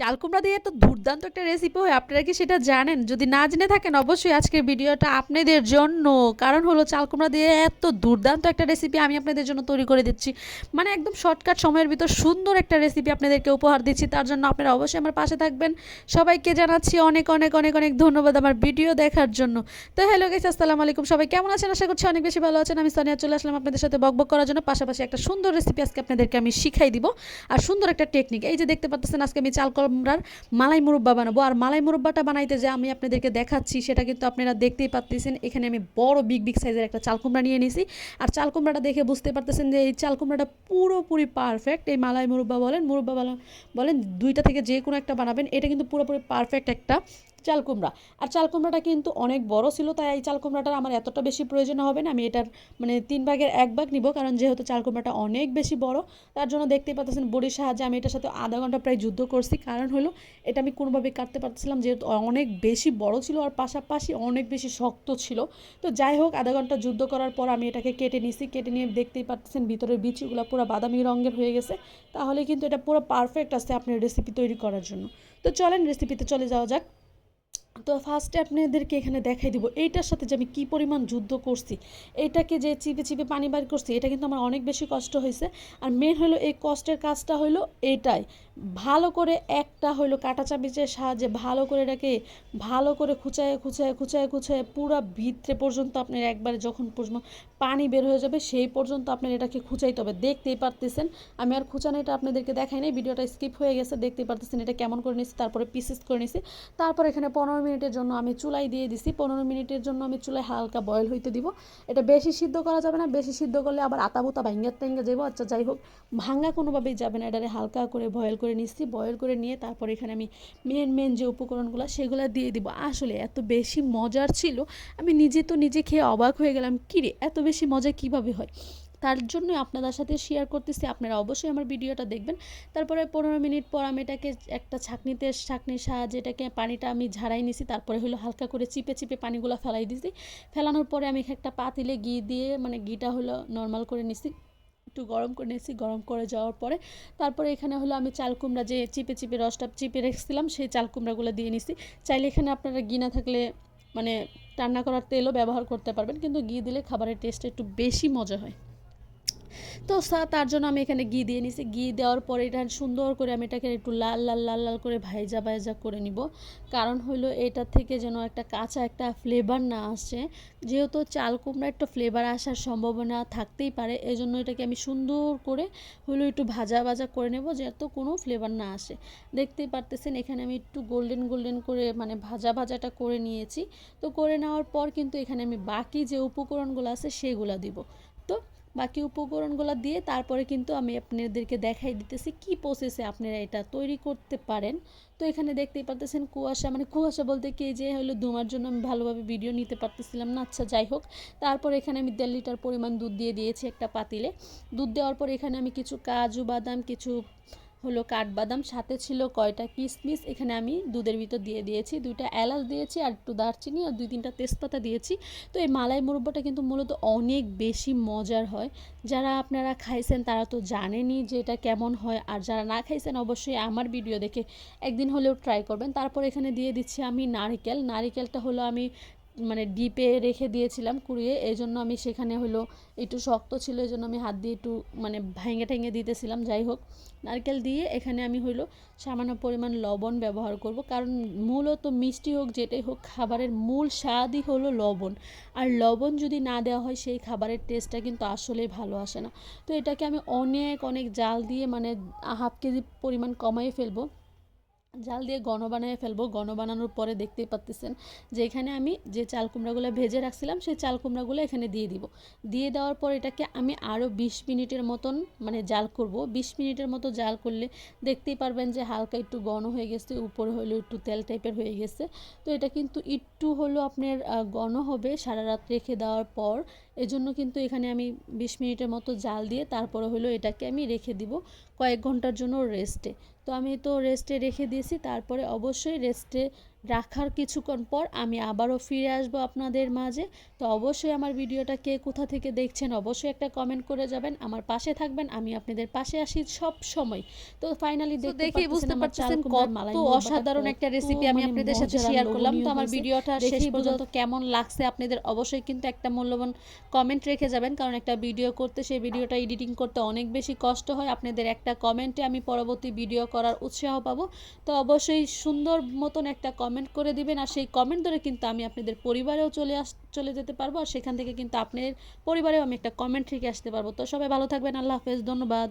চাল কুমড়া দিয়ে তো দুর্দান্ত একটা রেসিপি হয়, আপনারা কি সেটা জানেন? যদি না জেনে থাকেন, অবশ্যই আজকের ভিডিওটা আপনাদের জন্য। কারণ হলো চাল কুমড়া দিয়ে এত দুর্দান্ত একটা রেসিপি আমি আপনাদের জন্য তৈরি করে দিচ্ছি। মানে একদম শর্টকাট সময়ের ভিতর সুন্দর একটা রেসিপি আপনাদেরকে উপহার দিচ্ছি। তার জন্য আপনারা অবশ্যই আমার পাশে থাকবেন। সবাইকে জানাচ্ছি অনেক অনেক অনেক অনেক ধন্যবাদ আমার ভিডিও দেখার জন্য। তো হ্যালো গেছি আসসালামু আলাইকুম সবাই। কেমন আছেন? আশা করছি অনেক বেশি ভালো আছেন। আমি সোনিয়া চলে আসলাম আপনাদের সাথে বকবক করার জন্য। পাশাপাশি একটা সুন্দর রেসিপি আজকে আপনাদেরকে আমি শিখাই দিব। আর সুন্দর একটা টেকনিক এই যে দেখতে পাচ্ছেন, আজকে আমি চাল কুমড়ার মালাই মুরব্বা বানাবো। আর মালাই মুরব্বাটা বানাইতে যে আমি আপনাদেরকে দেখাচ্ছি, সেটা কিন্তু আপনারা দেখতেই পারতেছেন। এখানে আমি বড় বিগ বিগ সাইজের একটা চালকুমড়া নিয়ে নিয়েছি আর চাল কুমড়াটা দেখে বুঝতে পারতেছেন যে এই চাল কুমড়াটা পুরোপুরি পারফেক্ট এই মালাই মুরব্বা বলেন মুরব্বা বলেন, দুইটা থেকে যে কোনো একটা বানাবেন। এটা কিন্তু পুরোপুরি পারফেক্ট একটা চাল কুমড়া আর চাল কুমড়াটা কিন্তু অনেক বড় ছিল, তাই এই চাল কুমড়াটার আমার এতটা বেশি প্রয়োজন হবে না, আমি এটার মানে তিন ভাগের এক ভাগ নিব, কারণ যেহেতু চাল কুমড়াটা অনেক বেশি বড়, তার জন্য দেখতেই পাচ্ছেন বড়ির সাহায্যে আমি এটার সাথে আধা ঘণ্টা প্রায় যুদ্ধ করছি। কারণ হলো, এটা আমি কোনোভাবে কাটতে পারছিলাম যেহেতু অনেক বেশি বড় ছিল আর পাশাপাশি অনেক বেশি শক্ত ছিল। তো যাই হোক, আধা ঘণ্টা যুদ্ধ করার পর আমি এটাকে কেটে নিছি, কেটে নিয়ে দেখতেই পাচ্ছেন ভিতরের বিচিগুলো পুরো বাদামি রঙের হয়ে গেছে। তাহলে কিন্তু এটা পুরো পারফেক্ট আছে আপনার রেসিপি তৈরি করার জন্য। তো চলেন রেসিপিতে চলে যাওয়া যাক। তো ফার্স্টে আপনাদেরকে এখানে দেখাই দিব, এইটার সাথে যে আমি কী পরিমাণ যুদ্ধ করছি, এটাকে যে চিপে চিপে পানি বার করছি, এটা কিন্তু আমার অনেক বেশি কষ্ট হয়েছে। আর মেন হলো এই কষ্টের কাজটা হলো এটাই। ভালো করে একটা হলো কাটা চামিচের সাহায্যে ভালো করে এটাকে ভালো করে খুচায় খুচায় খুচায় খুচায় পুরো ভিতরে পর্যন্ত আপনার একবারে যখন পানি বের হয়ে যাবে সেই পর্যন্ত আপনার এটাকে খুচাইতে হবে। দেখতেই পারতেছেন? আমি আর খুচানো এটা আপনাদেরকে দেখাই নাই ভিডিওটা স্কিপ হয়ে গেছে, দেখতেই পারতেছেন এটা কেমন করে নিছি, তারপরে পিসেস করে নিছি। তারপর এখানে পনেরো মিনিটের জন্য আমি চুলাই দিয়ে দিছি, পনেরো মিনিটের জন্য আমি চুলায় হালকা বয়েল হইতে দিব। এটা বেশি সিদ্ধ করা যাবে না, বেশি সিদ্ধ করলে আবার আতাবুতা ভাঙ্গা টাঙ্গা যাব আচ্ছা যাই হোক, ভাঙ্গা কোনোভাবেই যাবে না, এটারে হালকা করে বয়েল করে নিচ্ছি বয়েল করে নিয়ে তারপর এখানে আমি মেন মেন যে উপকরণগুলো সেগুলো দিয়ে দিব। আসলে এত বেশি মজার ছিল, আমি নিজে তো নিজে খেয়ে অবাক হয়ে গেলাম কিরে এত বেশি মজা কীভাবে হয়? তার জন্য আপনাদের সাথে শেয়ার করতেছি, আপনারা অবশ্যই আমার ভিডিওটা দেখবেন। তারপরে পনেরো মিনিট পর আমি এটাকে একটা ছাঁকনিতে, ছাঁকনির সাহায্যে এটাকে পানিটা আমি ঝাড়াই নিছি, তারপরে হলো হালকা করে চিপে চিপে পানিগুলো ফেলাই দিছি। ফেলানোর পরে আমি একটা পাতিলে ঘি দিয়ে মানে ঘিটা হলো নর্মাল করে নিছি। একটু গরম করে নিয়েছি, গরম করে যাওয়ার পরে তারপরে এখানে হলো আমি চাল কুমড়া যে চিপে চিপে রসটা চিপে রেখেছিলাম, সেই চাল কুমড়াগুলো দিয়ে নিছি। চাইলে এখানে আপনারা ঘি না থাকলে মানে রান্না করার তেলও ব্যবহার করতে পারবেন, কিন্তু ঘি দিলে খাবারের টেস্ট একটু বেশি মজা হয়। তো তার জন্য আমি এখানে ঘি দিয়ে নিছি। ঘি দেওয়ার পরে এটা সুন্দর করে আমি এটাকে একটু লাল লাল লাল লাল করে ভাইজা ভাইজা করে নিব। কারণ হলো এটা থেকে যেন একটা কাঁচা একটা ফ্লেভার না আসে। যেহেতু চাল কুমড়া একটা ফ্লেভার আসার সম্ভাবনা থাকতেই পারে এই জন্য এটাকে আমি সুন্দর করে হলো একটু ভাজা ভাজা করে নেব যাতে কোনো ফ্লেভার না আসে। দেখতেই পারতেছেন, এখানে আমি একটু গোল্ডেন গোল্ডেন করে মানে ভাজা, ভাজাটা করে নিয়েছি। তো করে নেওয়ার পর কিন্তু এখানে আমি বাকি যে উপকরণগুলো আছে সেগুলো দিব। তো বাকি উপকরণগুলো দিয়ে তারপরে কিন্তু আমি আপনাদেরকে দেখাই দিতেছি কি প্রসেসে আপনারা এটা তৈরি করতে পারেন। তো এখানে দেখতেই পারতেছেন কুয়াশা মানে কুয়াশা বলতে কি যে হলো ধুমার জন্য আমি ভালোভাবে ভিডিও নিতে পারতেছিলাম না আচ্ছা যাই হোক। তারপর এখানে আমি দেড় লিটার পরিমাণ দুধ দিয়ে দিয়েছি একটা পাতিলে। দুধ দেওয়ার পর এখানে আমি কিছু কাজু, বাদাম, কিছু হলো কাঠবাদাম, সাথে ছিল কয়টা কিশমিশ এখানে আমি দুধের ভিতর দিয়ে দিয়েছি, দুইটা এলাচ দিয়েছি আর একটু দারচিনি আর দুই তিনটা তেজপাতা দিয়েছি। তো এই মালাই মুরব্বাটা কিন্তু মূলত অনেক বেশি মজার হয়। যারা আপনারা খাইছেন তারা তো জানেনই যে এটা কেমন হয় আর যারা না খাইছেন অবশ্যই আমার ভিডিও দেখে একদিন হলেও ট্রাই করবেন। তারপর এখানে দিয়ে দিচ্ছি আমি নারিকেল। নারিকেলটা হলো আমি মানে ডিপে রেখে দিয়েছিলাম কুড়িয়ে এই জন্য আমি সেখানে হলো একটু শক্ত ছিল এই জন্য আমি হাত দিয়ে একটু মানে ভেঙে ঠেঙে দিতেছিলাম, যাই হোক। নারকেল দিয়ে এখানে আমি হলো সামান্য পরিমাণ লবণ ব্যবহার করব, কারণ মূলত মিষ্টি হোক যেটাই হোক, খাবারের মূল স্বাদই হলো লবণ। আর লবণ যদি না দেওয়া হয়, সেই খাবারের টেস্টটা কিন্তু আসলেই ভালো আসে না। তো এটাকে আমি অনেক অনেক জাল দিয়ে মানে হাফ কেজি পরিমাণ কমাই ফেলব। জাল দিয়ে ঘন বানিয়ে ফেলব। ঘন বানানোর পরে দেখতেই পাচ্তেছেন যে এখানে আমি যে চাল কুমড়াগুলো ভেজে রাখছিলাম, সেই চাল কুমড়াগুলো এখানে দিয়ে দিব। দিয়ে দেওয়ার পর এটাকে আমি আরও বিশ মিনিটের মতন মানে জাল করব। বিশ মিনিটের মতো জাল করলে দেখতেই পারবেন যে হালকা একটু ঘন হয়ে গেছে, উপরে হলো একটু তেল টাইপের হয়ে গেছে। তো এটা কিন্তু একটু হলো আপনার ঘন হবে সারা রাত রেখে দেওয়ার পর। এজন্য কিন্তু এখানে আমি বিশ মিনিটের মতো জাল দিয়ে তারপরে হলো এটাকে আমি রেখে দিব। কয়েক ঘণ্টার জন্য রেস্টে তো আমি তো রেস্টে রেখে দিয়েছি তারপরে অবশ্যই রেস্টে রাখার কিছুক্ষণ পর আমি আবারও ফিরে আসব আপনাদের মাঝে। তো অবশ্যই আমার ভিডিওটা কে কোথা থেকে দেখছেন অবশ্যই একটা কমেন্ট করে যাবেন। আমার পাশে থাকবেন আমি আপনাদের পাশে আসি সব সময়। তো ফাইনালি দেখেই বুঝতে পারছেন কত অসাধারণ একটা রেসিপি আমি আপনাদের সাথে শেয়ার করলাম। তো আমার ভিডিওটা শেষ পর্যন্ত কেমন লাগছে আপনাদের অবশ্যই কিন্তু একটা মূল্যবান কমেন্ট রেখে যাবেন। কারণ একটা ভিডিও করতে সেই ভিডিওটা এডিটিং করতে অনেক বেশি কষ্ট হয়। আপনাদের একটা কমেন্টে আমি পরবর্তী ভিডিও করার উৎসাহ পাবো। তো অবশ্যই সুন্দর মতন একটা কমেন্ট করে দিবেন আর সেই কমেন্ট ধরে কিন্তু আমি আপনাদের পরিবারেও চলে আস, চলে যেতে পারব আর সেখান থেকে কিন্তু আপনার পরিবারেও আমি একটা কমেন্ট রেখে আসতে পারব। তো সবাই ভালো থাকবেন, আল্লাহ হাফেজ, ধন্যবাদ।